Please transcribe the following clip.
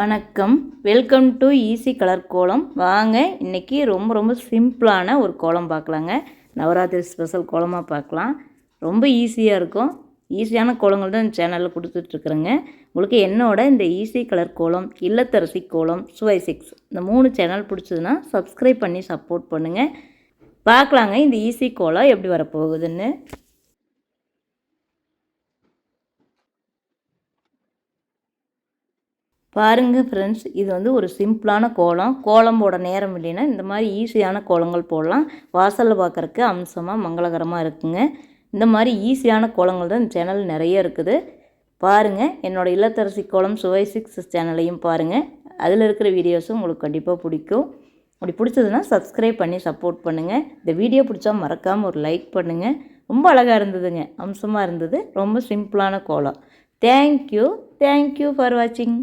வணக்கம். Welcome to easy colour கோலம் வாங்க இன்றைக்கி ரொம்ப ரொம்ப சிம்பிளான ஒரு கோலம் பார்க்கலாங்க. நவராத்திரி ஸ்பெஷல் கோலமாக பார்க்கலாம். ரொம்ப ஈஸியாக இருக்கும். ஈஸியான கோலங்கள் தான் இந்த சேனலில் கொடுத்துட்ருக்குறேங்க. உங்களுக்கு என்னோட இந்த ஈஸி கலர் கோலம் இல்லத்தரசி கோலம் சுவை சிக்ஸ் இந்த மூணு சேனல் பிடிச்சதுன்னா சப்ஸ்கிரைப் பண்ணி சப்போர்ட் பண்ணுங்கள் பார்க்கலாங்க இந்த ஈஸி கோலம் எப்படி வரப்போகுதுன்னு. பாருங்கள் ஃப்ரெண்ட்ஸ் இது வந்து ஒரு சிம்பிளான கோலம். கோலம் போட நேரம் இல்லைன்னா இந்த மாதிரி ஈஸியான கோலங்கள் போடலாம். வாசலில் பார்க்குறக்கு அம்சமாக மங்களகரமாக இருக்குங்க. இந்த மாதிரி ஈஸியான கோலங்கள் தான் இந்த சேனல் நிறைய இருக்குது. பாருங்கள் என்னோடய இல்லத்தரசி கோலம் சுவை சிக்ஸ் சேனலையும் பாருங்கள் அதில் இருக்கிற வீடியோஸும் உங்களுக்கு கண்டிப்பாக பிடிக்கும். அப்படி பிடிச்சதுன்னா சப்ஸ்கிரைப் பண்ணி சப்போர்ட் பண்ணுங்கள் இந்த வீடியோ பிடிச்சா மறக்காமல் ஒரு லைக் பண்ணுங்கள் ரொம்ப அழகாக இருந்ததுங்க. அம்சமாக இருந்தது. ரொம்ப சிம்பிளான கோலம். தேங்க்யூ தேங்க்யூ ஃபார் வாட்சிங்